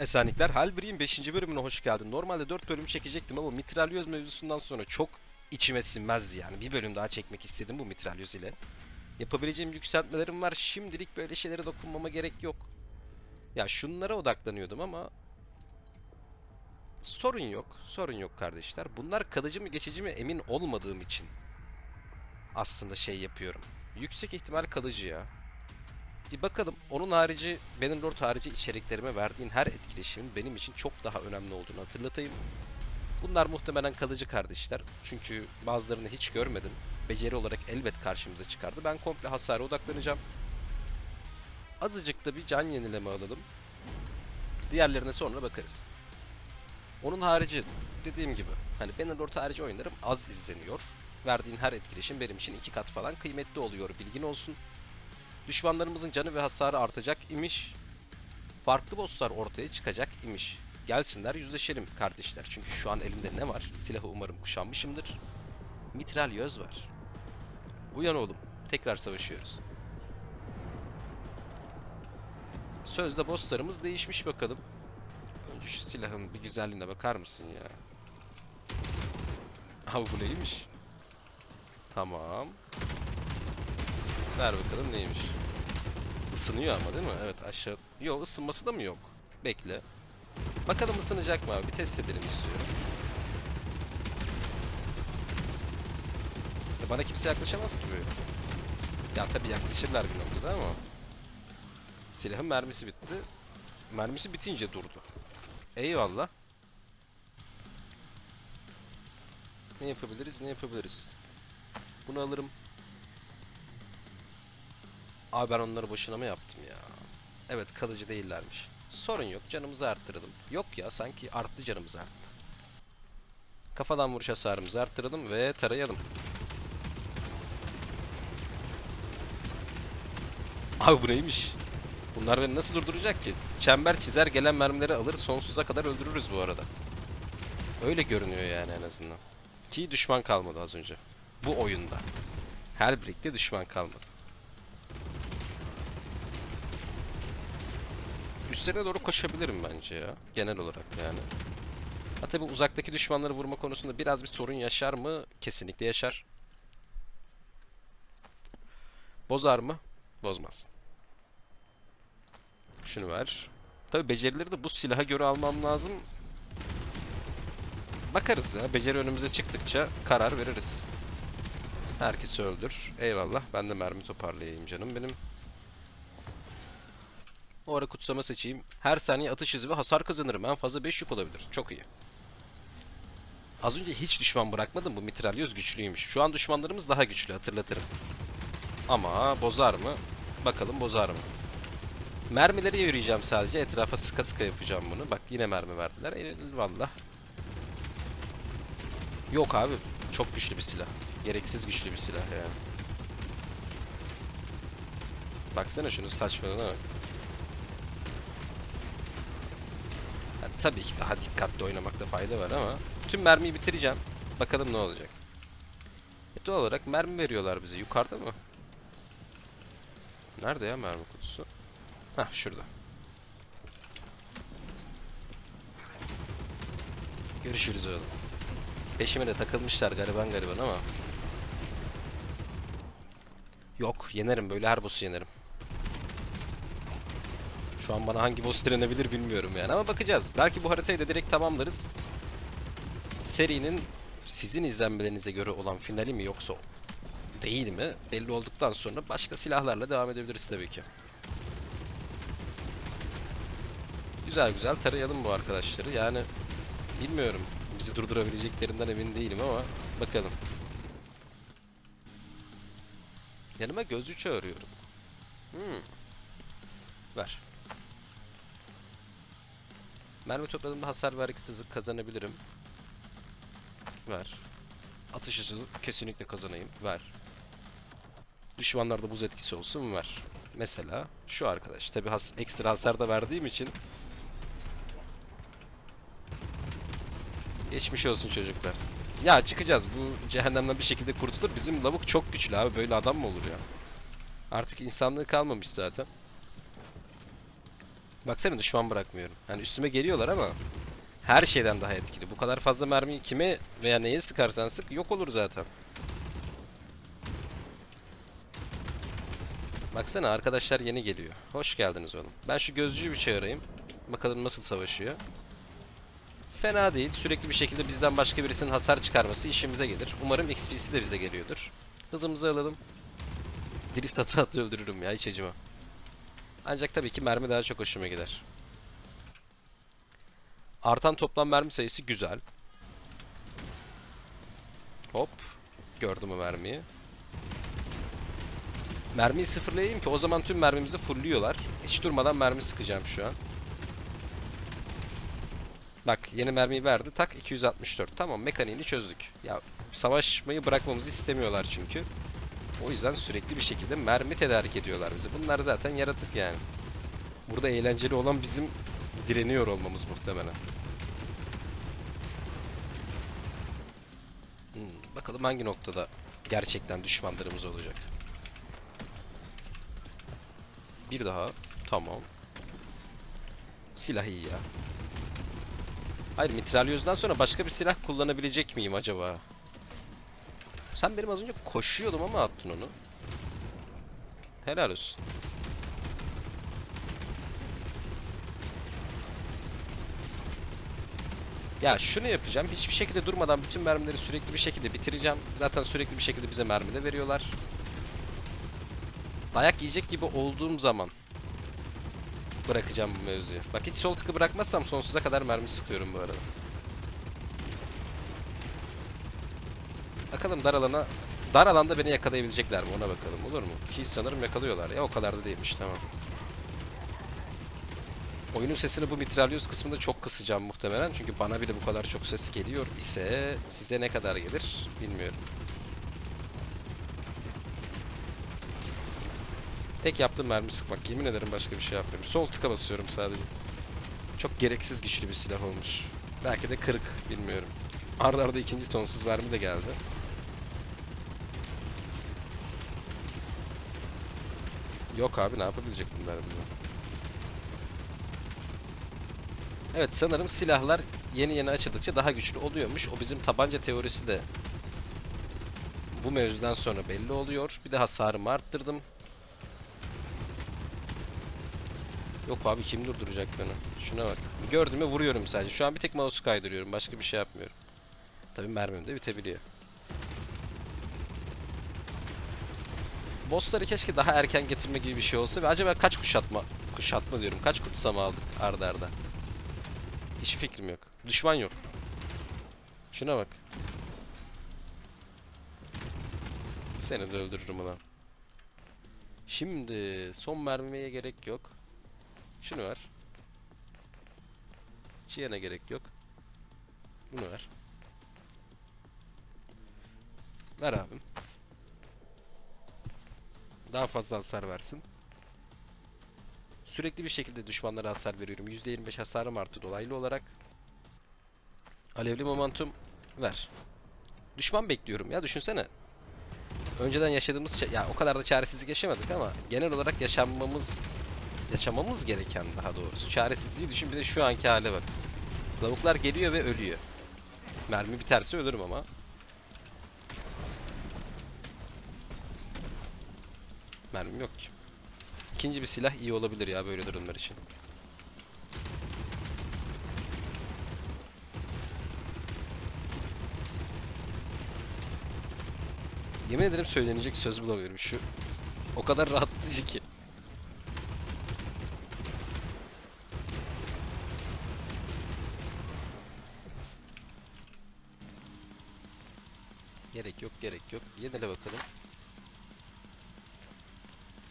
Esenlikler Halbir'in 5. bölümüne hoş geldin. Normalde 4 bölüm çekecektim ama mitralyöz mevzusundan sonra çok içime sinmezdi yani. Bir bölüm daha çekmek istedim bu mitralyöz ile. Yapabileceğim yükseltmelerim var. Şimdilik böyle şeylere dokunmama gerek yok. Ya şunlara odaklanıyordum ama sorun yok. Sorun yok kardeşler. Bunlar kalıcı mı geçici mi emin olmadığım için aslında şey yapıyorum. Yüksek ihtimal kalıcı ya. Bir bakalım. Onun harici, Bannerlord harici içeriklerime verdiğin her etkileşimin benim için çok daha önemli olduğunu hatırlatayım. Bunlar muhtemelen kalıcı kardeşler. Çünkü bazılarını hiç görmedim. Beceri olarak elbet karşımıza çıkardı. Ben komple hasara odaklanacağım. Azıcık da bir can yenileme alalım. Diğerlerine sonra bakarız. Onun harici dediğim gibi hani Bannerlord harici oyunlarım az izleniyor. Verdiğin her etkileşim benim için iki kat falan kıymetli oluyor bilgin olsun. Düşmanlarımızın canı ve hasarı artacak imiş. Farklı bosslar ortaya çıkacak imiş. Gelsinler yüzleşelim kardeşler. Çünkü şu an elimde ne var? Silahı umarım kuşanmışımdır. Mitralyöz var. Uyan oğlum. Tekrar savaşıyoruz. Sözde bosslarımız değişmiş bakalım. Önce şu silahın bir güzelliğine bakar mısın ya? Abi bu neymiş? Tamam. Ver bakalım neymiş. Isınıyor ama değil mi? Evet aşağı... Yok ısınması da mı yok? Bekle. Bakalım ısınacak mı abi? Bir test edelim istiyorum. Ya bana kimse yaklaşamaz ki böyle. Ya tabii yaklaşırlar bir noktada ama. Silahın mermisi bitti. Mermisi bitince durdu. Eyvallah. Ne yapabiliriz? Ne yapabiliriz? Bunu alırım. Abi ben onları boşuna mı yaptım ya? Evet kalıcı değillermiş. Sorun yok canımızı arttıralım. Yok ya sanki arttı canımız arttı. Kafadan vuruş hasarımızı arttıralım ve tarayalım. Abi bu neymiş? Bunlar beni nasıl durduracak ki? Çember çizer gelen mermileri alır sonsuza kadar öldürürüz bu arada. Öyle görünüyor yani en azından. Ki düşman kalmadı az önce. Bu oyunda. Her birlikte düşman kalmadı. Üstlerine doğru koşabilirim bence ya. Genel olarak yani. Ha tabi uzaktaki düşmanları vurma konusunda biraz bir sorun yaşar mı? Kesinlikle yaşar. Bozar mı? Bozmaz. Şunu ver. Tabi becerileri de bu silaha göre almam lazım. Bakarız ya. Beceri önümüze çıktıkça karar veririz. Herkesi öldür. Eyvallah. Ben de mermi toparlayayım canım benim. O ara kutsama seçeyim. Her saniye atış hızı ve hasar kazanırım. En fazla 5 yük olabilir. Çok iyi. Az önce hiç düşman bırakmadım. Bu mitralyöz güçlüymüş. Şu an düşmanlarımız daha güçlü hatırlatırım. Ama bozar mı? Bakalım bozar mı? Mermileri yürüyeceğim sadece. Etrafa sıka sıka yapacağım bunu. Bak yine mermi verdiler. Eyvallah. Yok abi. Çok güçlü bir silah. Gereksiz güçlü bir silah yani. Baksana şunu saçmalığına bak. Tabii ki daha dikkatli oynamakta fayda var ama tüm mermiyi bitireceğim. Bakalım ne olacak. E, doğal olarak mermi veriyorlar bize. Yukarıda mı? Nerede ya mermi kutusu? Hah şurada. Görüşürüz oğlum. Peşime de takılmışlar gariban gariban ama. Yok yenerim böyle her boss'u yenerim. Şu an bana hangi boss direnebilir bilmiyorum yani ama bakacağız. Belki bu haritayı da direkt tamamlarız. Serinin sizin izlenmelerinize göre olan finali mi yoksa değil mi belli olduktan sonra başka silahlarla devam edebiliriz tabii ki. Güzel güzel tarayalım bu arkadaşları. Yani bilmiyorum. Bizi durdurabileceklerinden emin değilim ama bakalım. Yanıma gözcü çağırıyorum. Hmm. Ver. Mermi topladığımda hasar ve hareket hızı kazanabilirim. Ver. Atış hızı kesinlikle kazanayım. Ver. Düşmanlarda buz etkisi olsun ver. Mesela şu arkadaş. Tabi has ekstra hasar da verdiğim için Geçmiş olsun çocuklar. Ya çıkacağız. Bu cehennemden bir şekilde kurtulur. Bizim lavuk çok güçlü abi. Böyle adam mı olur ya? Artık insanlığı kalmamış zaten. Baksana düşman bırakmıyorum. Yani üstüme geliyorlar ama her şeyden daha etkili. Bu kadar fazla mermiyi kime veya neye sıkarsan sık yok olur zaten. Baksana arkadaşlar yeni geliyor. Hoş geldiniz oğlum. Ben şu gözcüyü bir çağırayım. Bakalım nasıl savaşıyor. Fena değil. Sürekli bir şekilde bizden başka birisinin hasar çıkarması işimize gelir. Umarım XP'si de bize geliyordur. Hızımızı alalım. Drift atı atı öldürürüm ya hiç acımam. Ancak tabii ki mermi daha çok hoşuma gider. Artan toplam mermi sayısı güzel. Hop. Gördüm o mermiyi. Mermiyi sıfırlayayım ki o zaman tüm mermimizi fullüyorlar. Hiç durmadan mermi sıkacağım şu an. Bak yeni mermiyi verdi. Tak 264. Tamam mekaniğini çözdük. Ya savaşmayı bırakmamızı istemiyorlar çünkü. O yüzden sürekli bir şekilde mermi tedarik ediyorlar bize. Bunlar zaten yaratık yani. Burada eğlenceli olan bizim direniyor olmamız muhtemelen. Hmm, bakalım hangi noktada gerçekten düşmanlarımız olacak. Bir daha. Tamam. Silah iyi ya. Hayır mitralyözden sonra başka bir silah kullanabilecek miyim acaba? Sen benim az önce koşuyordum ama attın onu. Helal olsun. Ya şunu yapacağım. Hiçbir şekilde durmadan bütün mermileri sürekli bir şekilde bitireceğim. Zaten sürekli bir şekilde bize mermi de veriyorlar. Dayak yiyecek gibi olduğum zaman bırakacağım bu mevzuyu. Bak hiç sol tıkı bırakmazsam sonsuza kadar mermi sıkıyorum bu arada. Bakalım dar alana dar alanda beni yakalayabilecekler mi ona bakalım olur mu? Ki sanırım yakalıyorlar ya o kadar da değilmiş tamam. Oyunun sesini bu mitralyöz kısmında çok kısacağım muhtemelen çünkü bana bile bu kadar çok ses geliyor ise size ne kadar gelir bilmiyorum. Tek yaptığım mermi sıkmak. Yemin ederim başka bir şey yapmıyorum. Sol tıka basıyorum sadece. Çok gereksiz güçlü bir silah olmuş. Belki de kırık. Bilmiyorum. Arda arda ikinci sonsuz mermi de geldi. Yok abi ne yapabilecek bunlar bize? Evet sanırım silahlar yeni yeni açıldıkça daha güçlü oluyormuş. O bizim tabanca teorisi de bu mevzudan sonra belli oluyor. Bir de hasarımı arttırdım. Yok abi kim durduracak beni? Şuna bak. Gördüğümü vuruyorum sadece. Şu an bir tek mouse kaydırıyorum. Başka bir şey yapmıyorum. Tabii mermim de bitebiliyor. Bossları keşke daha erken getirme gibi bir şey olsa ve acaba kaç kuşatma kuşatma diyorum. Kaç kutsama aldık arda arda. Hiç fikrim yok. Düşman yok. Şuna bak. Seni de öldürürüm ulan. Şimdi son mermiye gerek yok. Şunu ver. Çiyene gerek yok. Bunu ver. Ver abim. Daha fazla hasar versin. Sürekli bir şekilde düşmanlara hasar veriyorum. %25 hasarım arttı dolaylı olarak. Alevli momentum ver. Düşman bekliyorum ya düşünsene. Önceden yaşadığımız ya o kadar da çaresizlik yaşamadık ama genel olarak yaşanmamız yaşamamız gereken daha doğrusu çaresizliği düşün bir de şu anki hale bak. Lavuklar geliyor ve ölüyor. Mermi biterse ölürüm ama. Mermim yok ki. İkinci bir silah iyi olabilir ya böyle durumlar için. Yemin ederim söylenecek söz bulamıyorum şu. O kadar rahatlatıcı ki. Gerek yok, gerek yok. Yenile bakalım.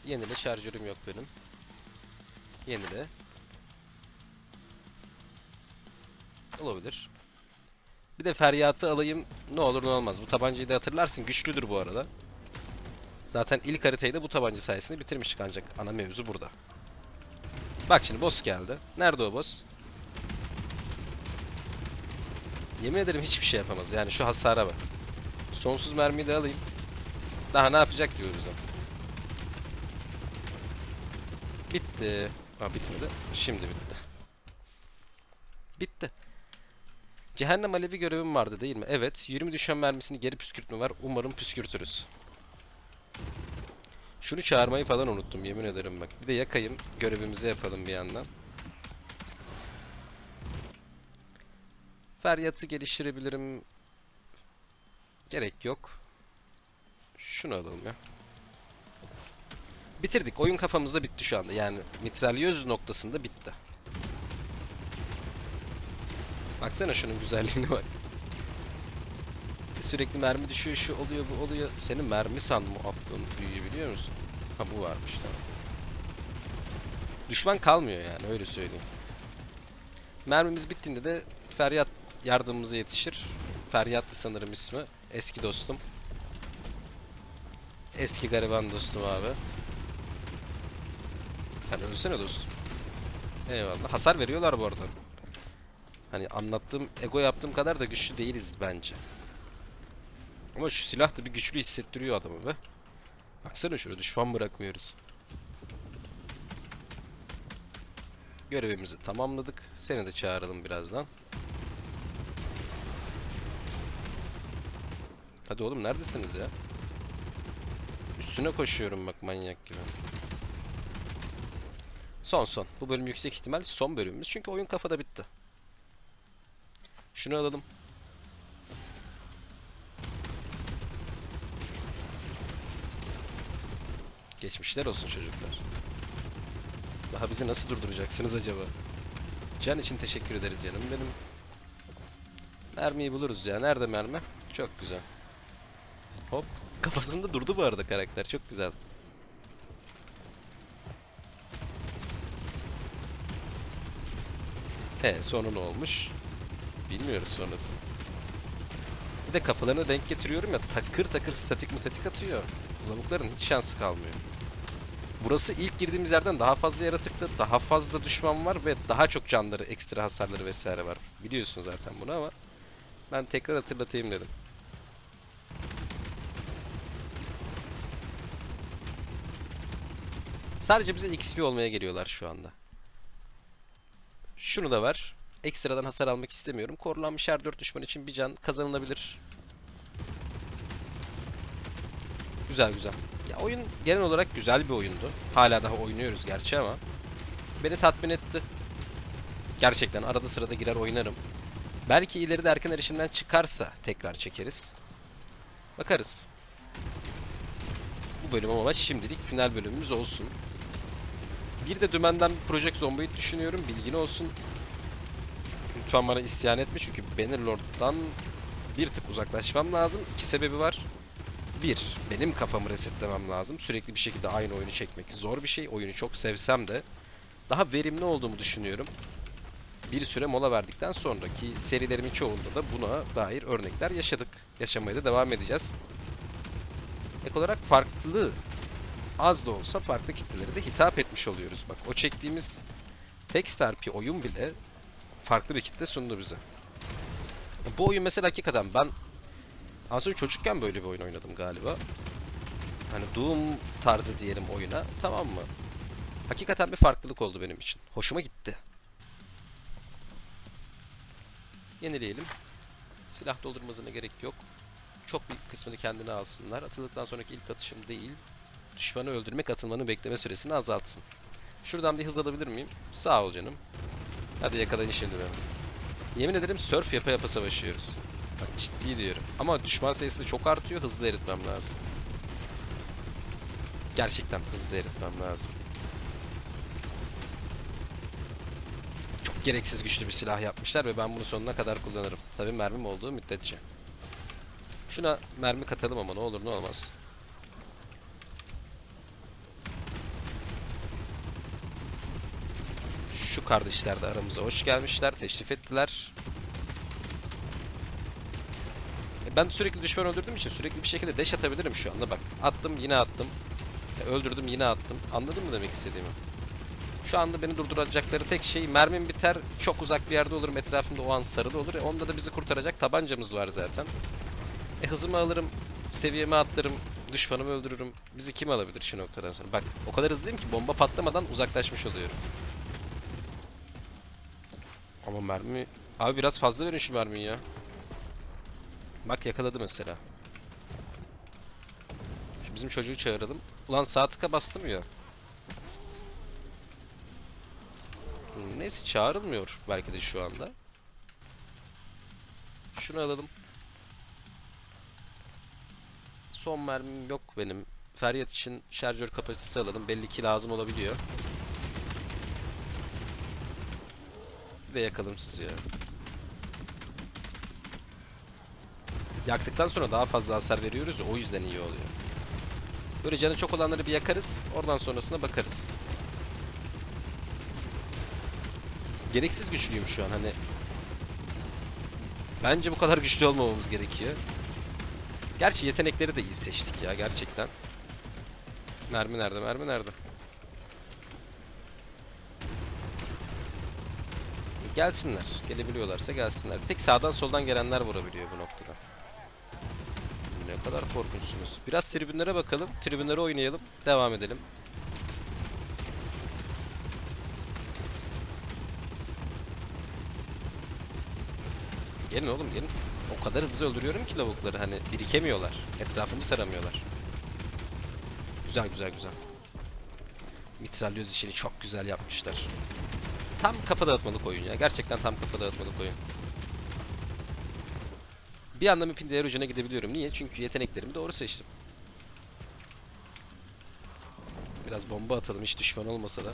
Yenile şarjörüm yok benim. Yenile. Olabilir. Bir de feryatı alayım ne olur ne olmaz. Bu tabancayı da hatırlarsın güçlüdür bu arada. Zaten ilk haritayı da bu tabanca sayesinde bitirmiştik ancak ana mevzu burada. Bak şimdi boss geldi. Nerede o boss? Yemin ederim hiçbir şey yapamaz. Yani şu hasara bak. Sonsuz mermiyi de alayım. Daha ne yapacak diyoruz ama. Bitti. Ha bitmedi. Şimdi bitti. Bitti. Cehennem alevi görevim vardı değil mi? Evet. 20 düşen mermisini geri püskürtme var. Umarım püskürtürüz. Şunu çağırmayı falan unuttum yemin ederim bak. Bir de yakayım. Görevimizi yapalım bir yandan. Feryat'ı geliştirebilirim. Gerek yok. Şunu alalım ya. Bitirdik. Oyun kafamızda bitti şu anda. Yani mitralyöz noktasında bitti. Baksana şunun güzelliğine bak. Sürekli mermi düşüyor, şu oluyor, bu oluyor. Senin mermi sandım o attığın büyüyü biliyor musun? Ha bu varmış tamam. Düşman kalmıyor yani öyle söyleyeyim. Mermimiz bittiğinde de Feryat yardımımıza yetişir. Feryat'tı sanırım ismi. Eski dostum. Eski gariban dostum abi. Sen ölsene dostum. Eyvallah. Hasar veriyorlar bu arada. Hani anlattığım, ego yaptığım kadar da güçlü değiliz bence. Ama şu silah da bir güçlü hissettiriyor adamı be. Baksana şurada düşman bırakmıyoruz. Görevimizi tamamladık. Seni de çağıralım birazdan. Hadi oğlum neredesiniz ya? Üstüne koşuyorum bak manyak gibi. Son son. Bu bölüm yüksek ihtimal son bölümümüz. Çünkü oyun kafada bitti. Şunu alalım. Geçmişler olsun çocuklar. Daha bizi nasıl durduracaksınız acaba? Can için teşekkür ederiz canım benim. Mermiyi buluruz ya. Nerede mermi? Çok güzel. Hop. Kafasında durdu bu arada karakter. Çok güzel. He sonu ne olmuş? Bilmiyoruz sonrası. Bir de kafalarına denk getiriyorum ya takır takır statik mutatik atıyor. Lavukların hiç şansı kalmıyor. Burası ilk girdiğimiz yerden daha fazla yaratıklı, daha fazla düşman var ve daha çok canları, ekstra hasarları vesaire var. Biliyorsun zaten bunu ama ben tekrar hatırlatayım dedim. Sadece bize XP olmaya geliyorlar şu anda. Şunu da var. Ekstradan hasar almak istemiyorum. Korulanmış her 4 düşman için bir can kazanılabilir. Güzel güzel. Ya oyun genel olarak güzel bir oyundu. Hala daha oynuyoruz gerçi ama beni tatmin etti. Gerçekten arada sırada girer oynarım. Belki ileride erken erişimden çıkarsa tekrar çekeriz. Bakarız. Bu bölüm ama şimdilik final bölümümüz olsun. Bir de dümenden Project Zomboid düşünüyorum. Bilgin olsun. Lütfen bana isyan etme çünkü Bannerlord'dan bir tık uzaklaşmam lazım. İki sebebi var. Bir, benim kafamı resetlemem lazım. Sürekli bir şekilde aynı oyunu çekmek zor bir şey. Oyunu çok sevsem de daha verimli olduğumu düşünüyorum. Bir süre mola verdikten sonraki serilerimin çoğunda da buna dair örnekler yaşadık. Yaşamaya da devam edeceğiz. Ek olarak farklı az da olsa farklı kitlelere de hitap etmiş oluyoruz. Bak o çektiğimiz tek RP oyun bile farklı bir kitle sundu bize. Bu oyun mesela hakikaten ben aslında çocukken böyle bir oyun oynadım galiba. Hani Doom tarzı diyelim oyuna tamam mı? Hakikaten bir farklılık oldu benim için. Hoşuma gitti. Yenileyelim. Silah doldurmasına gerek yok. Çok bir kısmını kendine alsınlar. Atıldıktan sonraki ilk atışım değil. Düşmanı öldürmek atılmanın bekleme süresini azaltsın. Şuradan bir hız alabilir miyim? Sağ ol canım. Hadi yakalayın şimdi beni. Yemin ederim surf yapa yapa savaşıyoruz. Bak ciddi diyorum. Ama düşman sayısı da çok artıyor. Hızlı eritmem lazım. Gerçekten hızlı eritmem lazım. Çok gereksiz güçlü bir silah yapmışlar ve ben bunu sonuna kadar kullanırım. Tabii mermim olduğu müddetçe. Şuna mermi katalım ama ne olur ne olmaz. Şu kardeşler de aramıza hoş gelmişler, teşrif ettiler. E, Ben sürekli düşman öldürdüğüm için sürekli bir şekilde deş atabilirim şu anda bak. Attım yine attım. E, Öldürdüm yine attım. Anladın mı demek istediğimi? Şu anda beni durduracakları tek şey mermim biter. Çok uzak bir yerde olurum. Etrafımda o an sarılı olur. E, onda da bizi kurtaracak tabancamız var zaten. E hızımı alırım. Seviyemi atlarım. Düşmanımı öldürürüm. Bizi kim alabilir şu noktadan sonra? Bak o kadar hızlıyım ki bomba patlamadan uzaklaşmış oluyorum. Ama mermi... Abi biraz fazla verin şu mermiyi ya. Bak yakaladı mesela. Şu bizim çocuğu çağıralım. Ulan sağ tıka bastım ya. Hmm, Neyse çağrılmıyor belki de şu anda. Şunu alalım. Son mermim yok benim. Feryat için şarjör kapasitesi alalım. Belli ki lazım olabiliyor. De yakalım sizi ya. Yaktıktan sonra daha fazla hasar veriyoruz ya o yüzden iyi oluyor. Böyle canı çok olanları bir yakarız. Oradan sonrasına bakarız. Gereksiz güçlüyüm şu an hani. Bence bu kadar güçlü olmamamız gerekiyor. Gerçi yetenekleri de iyi seçtik ya gerçekten. Mermi nerede? Mermi nerede? Gelsinler. Gelebiliyorlarsa gelsinler. Bir tek sağdan soldan gelenler vurabiliyor bu noktada. Ne kadar korkunçsunuz. Biraz tribünlere bakalım. Tribünlere oynayalım. Devam edelim. Gelin oğlum gelin. O kadar hızlı öldürüyorum ki lavukları hani birikemiyorlar. Etrafımı saramıyorlar. Güzel güzel güzel. Mitralyoz işini çok güzel yapmışlar. Tam kafa dağıtmalık oyun ya. Gerçekten tam kafa dağıtmalık oyun. Bir anda map'in diğer ucuna gidebiliyorum. Niye? Çünkü yeteneklerimi doğru seçtim. Biraz bomba atalım hiç düşman olmasa da.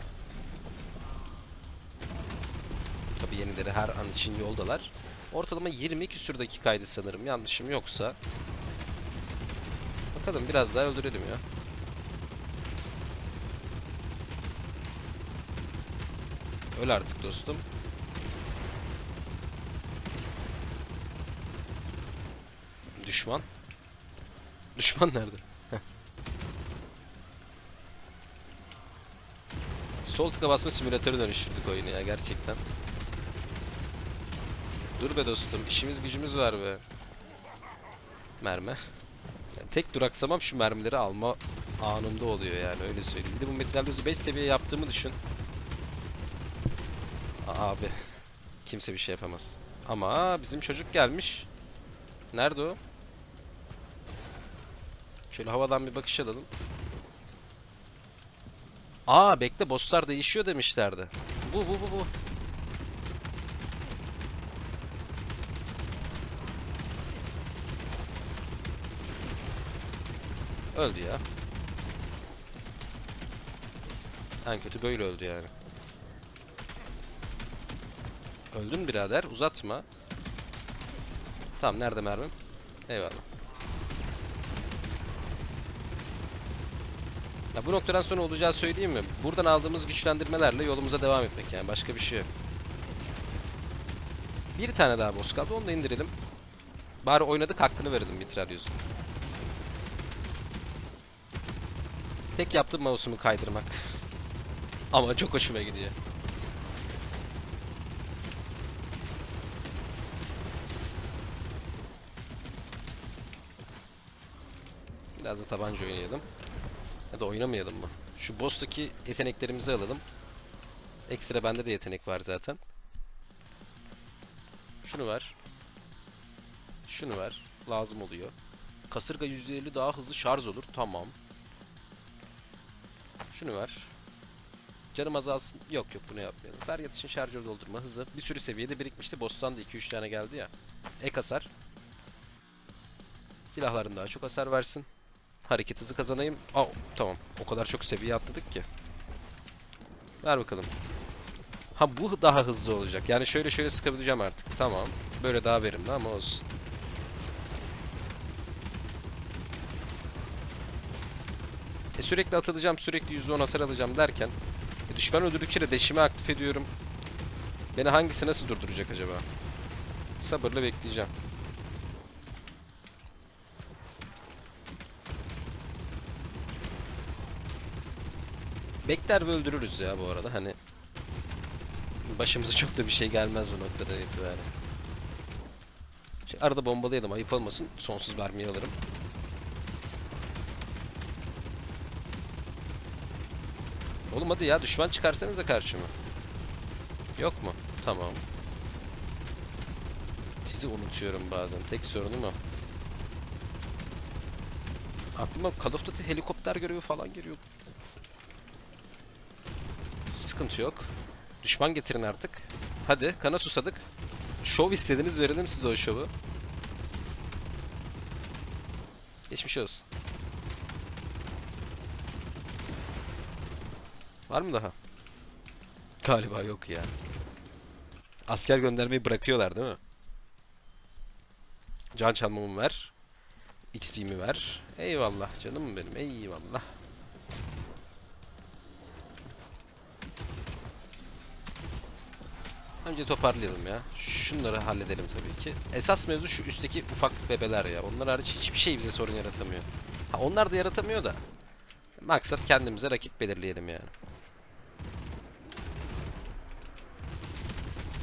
Tabii yenileri her an için yoldalar. Ortalama 20 küsür dakikaydı sanırım. Yanlışım yoksa. Bakalım biraz daha öldürelim ya. Öl artık dostum. Düşman. Düşman nerede? Sol tıka basma simülatörü dönüştürdük oyunu ya gerçekten. Dur be dostum işimiz gücümüz var be. Mermi. Tek duraksamam şu mermileri alma anında oluyor yani öyle söyleyeyim. Bir de bu metralyozu 5 seviye yaptığımı düşün. Abi. Kimse bir şey yapamaz. Ama bizim çocuk gelmiş. Nerede o? Şöyle havadan bir bakış alalım. Aa bekle bosslar değişiyor demişlerdi. Bu bu bu bu. Öldü ya. En kötü böyle öldü yani. Öldün birader uzatma. Tamam nerede mermim? Eyvallah. Ya bu noktadan sonra olacağı söyleyeyim mi? Buradan aldığımız güçlendirmelerle yolumuza devam etmek yani başka bir şey yok. Bir tane daha boss kaldı onu da indirelim. Bari oynadık hakkını verelim Mitralyoz'un. Tek yaptığım mouse'umu kaydırmak. Ama çok hoşuma gidiyor. Biraz da tabanca oynayalım. Ya da oynamayalım mı? Şu boss'taki yeteneklerimizi alalım. Ekstra bende de yetenek var zaten. Şunu ver. Şunu ver. Lazım oluyor. Kasırga %50 daha hızlı şarj olur. Tamam. Şunu ver. Canım azalsın. Yok yok bunu yapmayalım. Feryat için şarjör doldurma hızı. Bir sürü seviyede birikmişti. Boss'tan da 2-3 tane geldi ya. Ek hasar. Silahlarım daha çok hasar versin. Hareket hızı kazanayım. Aa, tamam. O kadar çok seviye atladık ki. Ver bakalım. Ha bu daha hızlı olacak. Yani şöyle şöyle sıkabileceğim artık. Tamam. Böyle daha verimli ama olsun. E sürekli atılacağım, sürekli %10 hasar alacağım derken e düşman öldürdükçe de deşimi aktif ediyorum. Beni hangisi nasıl durduracak acaba? Sabırla bekleyeceğim. Bekler ve öldürürüz ya bu arada hani başımıza çok da bir şey gelmez bu noktadan itibaren. Şey, arada bombalayalım ayıp olmasın sonsuz mermiyi alırım. Oğlum hadi ya düşman çıkarsanıza karşıma. Yok mu? Tamam. Sizi unutuyorum bazen. Tek sorunum o. Aklıma Call of Duty helikopter görevi falan geliyor. Sıkıntı yok. Düşman getirin artık. Hadi kana susadık. Şov istediniz verelim size o şovu. Geçmiş olsun. Var mı daha? Galiba yok ya. Asker göndermeyi bırakıyorlar değil mi? Can çalmamı ver. XP'mi ver. Eyvallah canım benim. Eyvallah. Önce toparlayalım ya. Şunları halledelim tabii ki. Esas mevzu şu üstteki ufak bebeler ya. Onlar hariç hiçbir şey bize sorun yaratamıyor. Ha onlar da yaratamıyor da. Maksat kendimize rakip belirleyelim yani.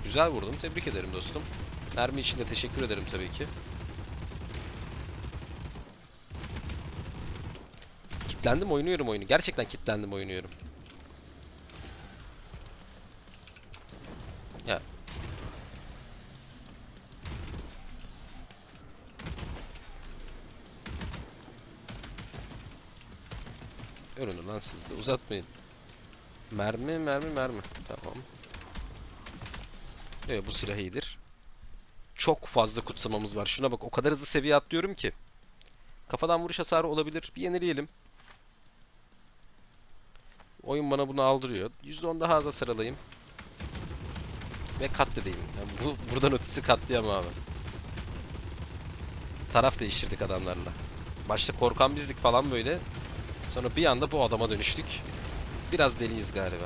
Güzel vurdum. Tebrik ederim dostum. Mermi için de teşekkür ederim tabii ki. Kitlendim oynuyorum oyunu. Gerçekten kitlendim oynuyorum. Siz de uzatmayın. Mermi mermi mermi. Tamam. Evet bu silah iyidir. Çok fazla kutsamamız var. Şuna bak o kadar hızlı seviye atlıyorum ki. Kafadan vuruş hasarı olabilir. Bir yenileyelim. Oyun bana bunu aldırıyor. %10 daha az hasar alayım. Ve katledeyim. Yani bu, buradan ötesi katliam abi. Taraf değiştirdik adamlarla. Başta korkan bizdik falan böyle. Sonra bir anda bu adama dönüştük. Biraz deliyiz galiba.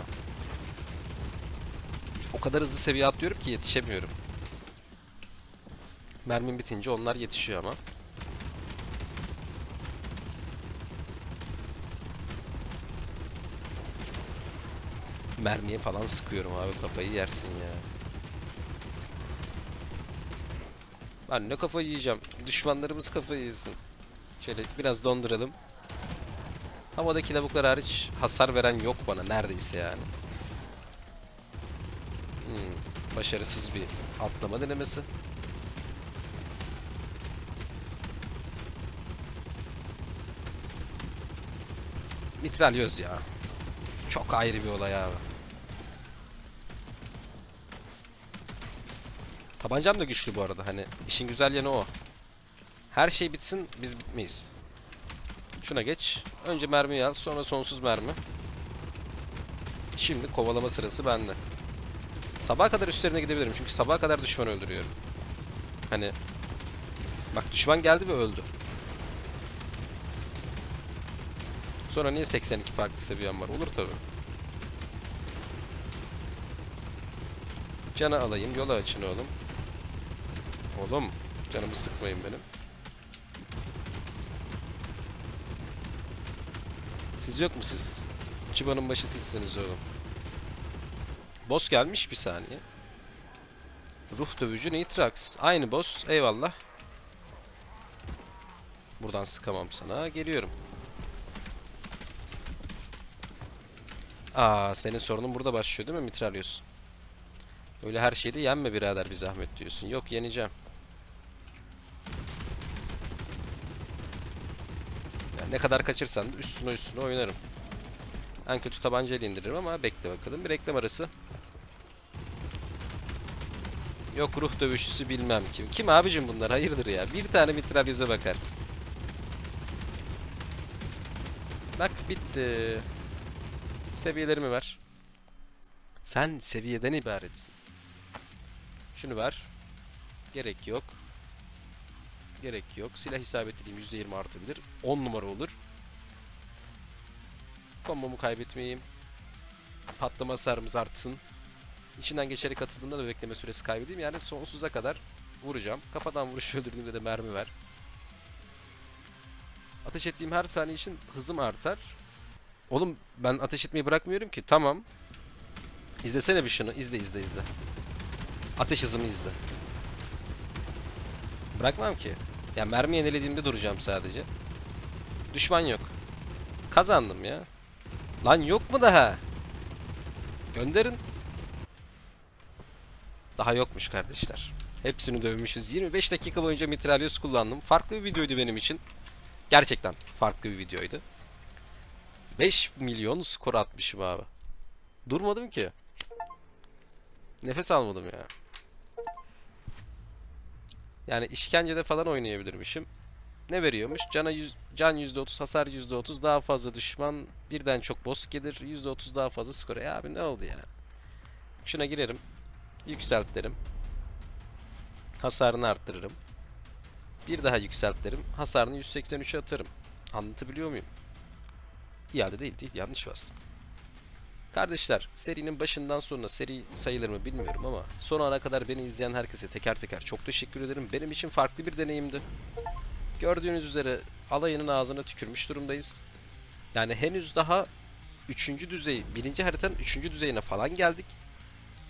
O kadar hızlı seviye atlıyorum ki yetişemiyorum. Mermim bitince onlar yetişiyor ama. Mermiye falan sıkıyorum abi kafayı yersin ya. Ben ne kafayı yiyeceğim. Düşmanlarımız kafayı yesin. Şöyle biraz donduralım. Havadaki lavuklar hariç hasar veren yok bana neredeyse yani. Hmm, başarısız bir atlama denemesi. Mitralyoz ya. Çok ayrı bir olay abi. Tabancam da güçlü bu arada hani işin güzel yanı o. Her şey bitsin biz bitmeyiz. Şuna geç. Önce mermiyi al sonra sonsuz mermi. Şimdi kovalama sırası bende. Sabaha kadar üstlerine gidebilirim çünkü sabaha kadar düşman öldürüyorum. Hani bak düşman geldi ve öldü. Sonra niye 82 farklı seviyem var? Olur tabi. Canı alayım. Yola açın oğlum. Oğlum. Canımı sıkmayın benim. Siz yok mu siz? Çıbanın başı sizsiniz oğlum. Boss gelmiş bir saniye. Ruh dövücü Nitrax. Aynı boss. Eyvallah. Buradan sıkamam sana. Geliyorum. Aa senin sorunun burada başlıyor değil mi Mitralyos? Öyle her şeyde yenme birader bir zahmet diyorsun. Yok yeneceğim. Ne kadar kaçırsan üstüne üstüne oynarım. En kötü tabancayla indiririm ama bekle bakalım. Bir reklam arası. Yok ruh dövüşçüsü bilmem kim. Kim abicim bunlar? Hayırdır ya. Bir tane mitralyöze bakar. Bak bitti. Seviyelerimi ver. Sen seviyeden ibaretsin. Şunu ver. Gerek yok. Gerek yok. Silah isabetliliğim %20 artabilir. 10 numara olur. Kombomu kaybetmeyeyim. Patlama hasarımız artsın. İçinden geçerek atıldığında da bekleme süresi kaybedeyim. Yani sonsuza kadar vuracağım. Kafadan vuruş öldürdüğümde de mermi ver. Ateş ettiğim her saniye için hızım artar. Oğlum ben ateş etmeyi bırakmıyorum ki. Tamam. İzlesene bir şunu. İzle izle izle. Ateş hızımı izle. Bırakmam ki. Ya mermi yenilediğimde duracağım sadece. Düşman yok. Kazandım ya. Lan yok mu daha? Gönderin. Daha yokmuş kardeşler. Hepsini dövmüşüz. 25 dakika boyunca mitralyöz kullandım. Farklı bir videoydu benim için. Gerçekten farklı bir videoydu. 5 milyon skor atmışım abi. Durmadım ki. Nefes almadım ya. Yani işkencede falan oynayabilirmişim. Ne veriyormuş? Cana yüz, can %30, hasar %30, daha fazla düşman, birden çok boss gelir, %30 daha fazla skor. Ya abi ne oldu ya? Şuna girerim. Yükselt derim. Hasarını arttırırım. Bir daha yükselt derim. Hasarını 183'e atarım. Anlatabiliyor muyum? İade değil değil yanlış bastım. Kardeşler serinin başından sonuna seri sayılarımı bilmiyorum ama son ana kadar beni izleyen herkese teker teker çok teşekkür ederim. Benim için farklı bir deneyimdi. Gördüğünüz üzere alayının ağzına tükürmüş durumdayız. Yani henüz daha 3. düzey, birinci haritanın 3. düzeyine falan geldik.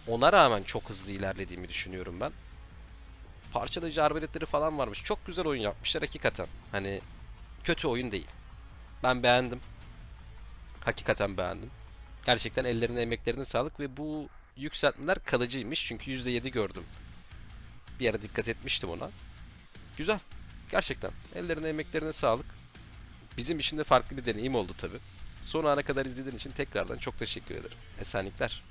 Ona rağmen çok hızlı ilerlediğimi düşünüyorum ben. Parçalayıcı arbeletleri falan varmış. Çok güzel oyun yapmışlar hakikaten. Hani kötü oyun değil. Ben beğendim. Hakikaten beğendim. Gerçekten ellerine emeklerine sağlık ve bu yükseltmeler kalıcıymış. Çünkü %7 gördüm. Bir ara dikkat etmiştim ona. Güzel. Gerçekten. Ellerine emeklerine sağlık. Bizim için de farklı bir deneyim oldu tabi. Son ana kadar izlediğin için tekrardan çok teşekkür ederim. Esenlikler.